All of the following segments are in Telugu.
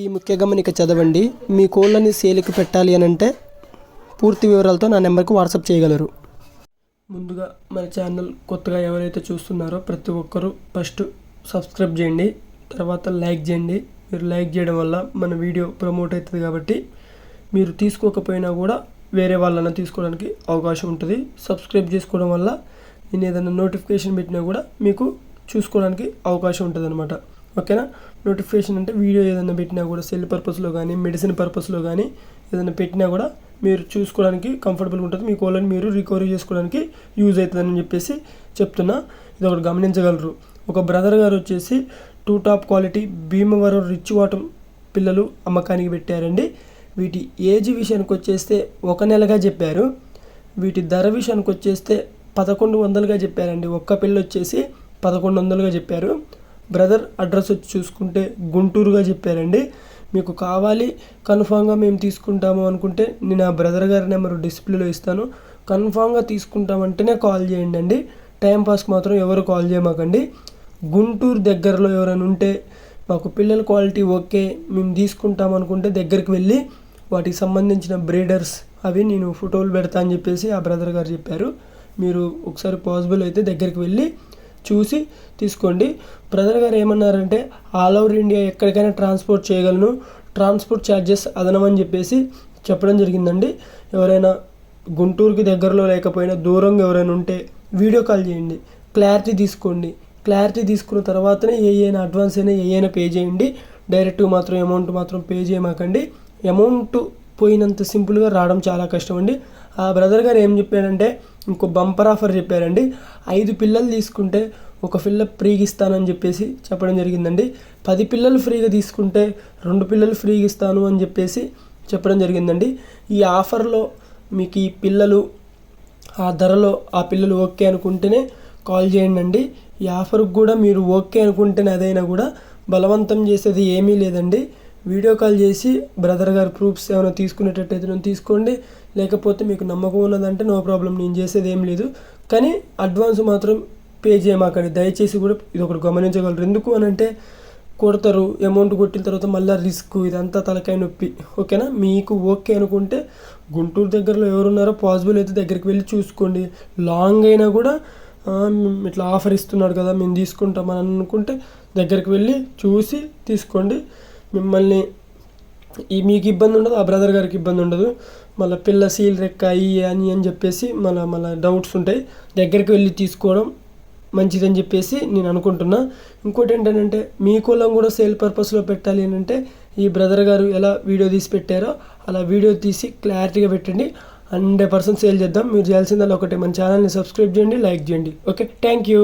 ఈ ముఖ్య గమనిక చదవండి. మీ కోళ్ళని సేల్కి పెట్టాలి అని అంటే పూర్తి వివరాలతో నా నెంబర్కి వాట్సాప్ చేయగలరు. ముందుగా మన ఛానల్ కొత్తగా ఎవరైతే చూస్తున్నారో ప్రతి ఒక్కరూ ఫస్ట్ సబ్స్క్రైబ్ చేయండి. తర్వాత లైక్ చేయండి. మీరు లైక్ చేయడం వల్ల మన వీడియో ప్రమోట్ అవుతుంది కాబట్టి మీరు తీసుకోకపోయినా కూడా వేరే వాళ్ళని తీసుకోవడానికి అవకాశం ఉంటుంది. సబ్స్క్రైబ్ చేసుకోవడం వల్ల నేను ఏదైనా నోటిఫికేషన్ పెట్టినా కూడా మీకు చూసుకోవడానికి అవకాశం ఉంటుంది అనమాట ఓకేనా? నోటిఫికేషన్ అంటే వీడియో ఏదైనా పెట్టినా కూడా సెల్ పర్పస్లో కానీ మెడిసిన్ పర్పస్లో కానీ ఏదైనా పెట్టినా కూడా మీరు చూసుకోవడానికి కంఫర్టబుల్గా ఉంటుంది. మీ కోళ్ళని మీరు రికవరీ చేసుకోవడానికి యూజ్ అవుతుందని చెప్పేసి చెప్తున్నా. ఇది ఒకటి గమనించగలరు. ఒక బ్రదర్ గారు వచ్చేసి two top quality Bhimavaram rich water పిల్లలు అమ్మకానికి పెట్టారండి. వీటి ఏజ్ విషయానికి వచ్చేస్తే ఒక నెలగా చెప్పారు. వీటి ధర విషయానికి వచ్చేస్తే పదకొండు వందలుగా చెప్పారండి. ఒక్క పిల్ల వచ్చేసి పదకొండు వందలుగా చెప్పారు. బ్రదర్ అడ్రస్ వచ్చి చూసుకుంటే గుంటూరుగా చెప్పారండి. మీకు కావాలి కన్ఫామ్గా మేము తీసుకుంటాము అనుకుంటే నేను ఆ బ్రదర్ గారి నెంబర్ డిస్ప్లేలో ఇస్తాను. కన్ఫామ్గా తీసుకుంటామంటేనే కాల్ చేయండి అండి. టైంపాస్కి మాత్రం ఎవరు కాల్ చేయమాకండి. గుంటూరు దగ్గరలో ఎవరైనా ఉంటే మాకు పిల్లల క్వాలిటీ ఓకే మేము తీసుకుంటాం అనుకుంటే దగ్గరికి వెళ్ళి వాటికి సంబంధించిన బ్రీడర్స్ అవి నేను ఫోటోలు పెడతా అని చెప్పేసి ఆ బ్రదర్ గారు చెప్పారు. మీరు ఒకసారి పాసిబుల్ అయితే దగ్గరికి వెళ్ళి చూసి తీసుకోండి. బ్రదర్ గారు ఏమన్నారంటే ఆల్ ఓవర్ ఇండియా ఎక్కడికైనా ట్రాన్స్పోర్ట్ చేయగలను. ట్రాన్స్పోర్ట్ ఛార్జెస్ అదనమని చెప్పేసి చెప్పడం జరిగిందండి. ఎవరైనా గుంటూరుకి దగ్గరలో లేకపోయినా దూరంగా ఎవరైనా ఉంటే వీడియో కాల్ చేయండి. క్లారిటీ తీసుకోండి. క్లారిటీ తీసుకున్న తర్వాతనే ఏ అయినా అడ్వాన్స్ అయినా ఏ అయినా పే చేయండి. డైరెక్ట్గా మాత్రం అమౌంట్ మాత్రం పే చేయమాకండి. అమౌంట్ పోయినంత సింపుల్గా రావడం చాలా కష్టం అండి ఆ బ్రదర్ గారు ఏం చెప్పారంటే ఇంకో బంపర్ ఆఫర్ చెప్పారండి. ఐదు పిల్లలు తీసుకుంటే ఒక పిల్ల ఫ్రీగా ఇస్తానని చెప్పేసి చెప్పడం జరిగిందండి. పది పిల్లలు ఫ్రీగా తీసుకుంటే రెండు పిల్లలు ఫ్రీగా ఇస్తాను అని చెప్పేసి చెప్పడం జరిగిందండి. ఈ ఆఫర్లో మీకు ఈ పిల్లలు ఆ ధరలో ఆ పిల్లలు ఓకే అనుకుంటేనే కాల్ చేయండి అండి ఈ ఆఫర్కి కూడా మీరు ఓకే అనుకుంటేనే అదైనా కూడా బలవంతం చేసేది ఏమీ లేదండి. వీడియో కాల్ చేసి బ్రదర్ గారు ప్రూఫ్స్ ఏమైనా తీసుకునేటట్టయితే నేను తీసుకోండి. లేకపోతే మీకు నమ్మకం ఉన్నదంటే నో ప్రాబ్లం నేను చేసేది ఏం లేదు. కానీ అడ్వాన్స్ మాత్రం పే చేయమాకండి. దయచేసి కూడా ఇది ఒకటి గమనించగలరు. ఎందుకు అని అంటే కొడతారు అమౌంట్ కొట్టిన తర్వాత మళ్ళీ రిస్క్ ఇదంతా తలకాయ నొప్పి. ఓకేనా? మీకు ఓకే అనుకుంటే గుంటూరు దగ్గరలో ఎవరున్నారో పాసిబుల్ అయితే దగ్గరికి వెళ్ళి చూసుకోండి. లాంగ్ అయినా కూడా ఇట్లా ఆఫర్ ఇస్తున్నాడు కదా మేము తీసుకుంటామని అనుకుంటే దగ్గరికి వెళ్ళి చూసి తీసుకోండి. మిమ్మల్ని ఈ మీకు ఇబ్బంది ఉండదు ఆ బ్రదర్ గారికి ఇబ్బంది ఉండదు. మళ్ళీ పిల్ల సీల్ రెక్క అయ్యి అని అని చెప్పేసి మళ్ళీ మళ్ళీ డౌట్స్ ఉంటాయి. దగ్గరికి వెళ్ళి తీసుకోవడం మంచిదని చెప్పేసి నేను అనుకుంటున్నా. ఇంకోటి ఏంటంటే మీ కులం కూడా సేల్ పర్పస్లో పెట్టాలి అని అంటే ఈ బ్రదర్ గారు ఎలా వీడియో తీసి పెట్టారో అలా వీడియో తీసి క్లారిటీగా పెట్టండి. హండ్రెడ్ పర్సెంట్ సేల్ చేద్దాం. మీరు చేయాల్సిందల్లా ఒకటే. మన ఛానల్ని సబ్స్క్రైబ్ చేయండి లైక్ చేయండి. ఓకే థ్యాంక్ యూ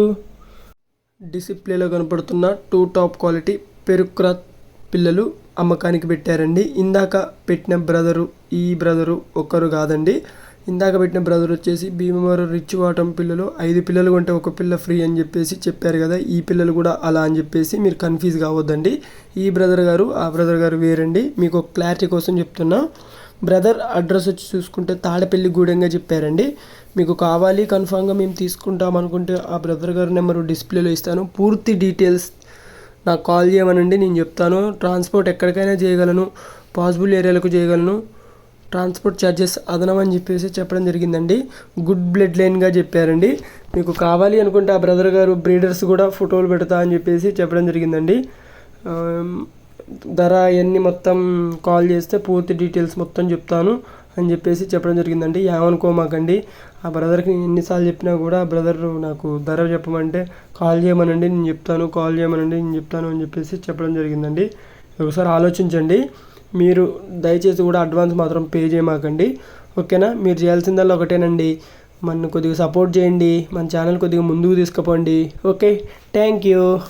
డిసిప్లేలో కనపడుతున్న టూ టాప్ క్వాలిటీ పెరుక్రాత్ పిల్లలు అమ్మకానికి పెట్టారండి. ఇందాక పెట్టిన బ్రదరు ఈ బ్రదరు ఒక్కరు కాదండి. ఇందాక పెట్టిన బ్రదర్ వచ్చేసి భీమవరం రిచ్ వాటం పిల్లలు ఐదు పిల్లలు కొంటే ఒక పిల్ల ఫ్రీ అని చెప్పేసి చెప్పారు కదా ఈ పిల్లలు కూడా అలా అని చెప్పేసి మీరు కన్ఫ్యూజ్ కావద్దండి. ఈ బ్రదర్ గారు ఆ బ్రదర్ గారు వేరండి. మీకు ఒక క్లారిటీ కోసం చెప్తున్నా. బ్రదర్ అడ్రస్ వచ్చి చూసుకుంటే తాడపల్లి గూడెంగా చెప్పారండి. మీకు కావాలి కన్ఫామ్గా మేము తీసుకుంటాం అనుకుంటే ఆ బ్రదర్ గారి నెంబరు డిస్ప్లేలో ఇస్తాను. పూర్తి డీటెయిల్స్ నాకు కాల్ చేయమనండి నేను చెప్తాను. ట్రాన్స్పోర్ట్ ఎక్కడికైనా చేయగలను. పాసిబుల్ ఏరియాలకు చేయగలను. ట్రాన్స్పోర్ట్ ఛార్జెస్ అదనమని చెప్పేసి చెప్పడం జరిగిందండి. గుడ్ బ్లడ్ లైన్గా చెప్పారండి. మీకు కావాలి అనుకుంటే ఆ బ్రదర్ గారు బ్రీడర్స్ కూడా ఫోటోలు పెడతా అని చెప్పేసి చెప్పడం జరిగిందండి. ధర అవన్నీ మొత్తం కాల్ చేస్తే పూర్తి డీటెయిల్స్ మొత్తం చెప్తాను. అని చెప్పేసి చెప్పడం జరిగిందండి. ఏమనుకోమాకండి ఆ బ్రదర్కి ఎన్నిసార్లు చెప్పినా కూడా ఆ బ్రదర్ నాకు ధర చెప్పమంటే కాల్ చేయమనండి నేను చెప్తాను కాల్ చేయమనండి నేను చెప్తాను అని చెప్పేసి చెప్పడం జరిగిందండి. ఒకసారి ఆలోచించండి. మీరు దయచేసి కూడా అడ్వాన్స్ మాత్రం పే చేయమాకండి. ఓకేనా? మీరు చేయాల్సిందల్లా ఒకటేనండి. మన కొద్దిగా సపోర్ట్ చేయండి. మన ఛానల్ కొద్దిగా ముందుకు తీసుకుపోండి. ఓకే? Thank you.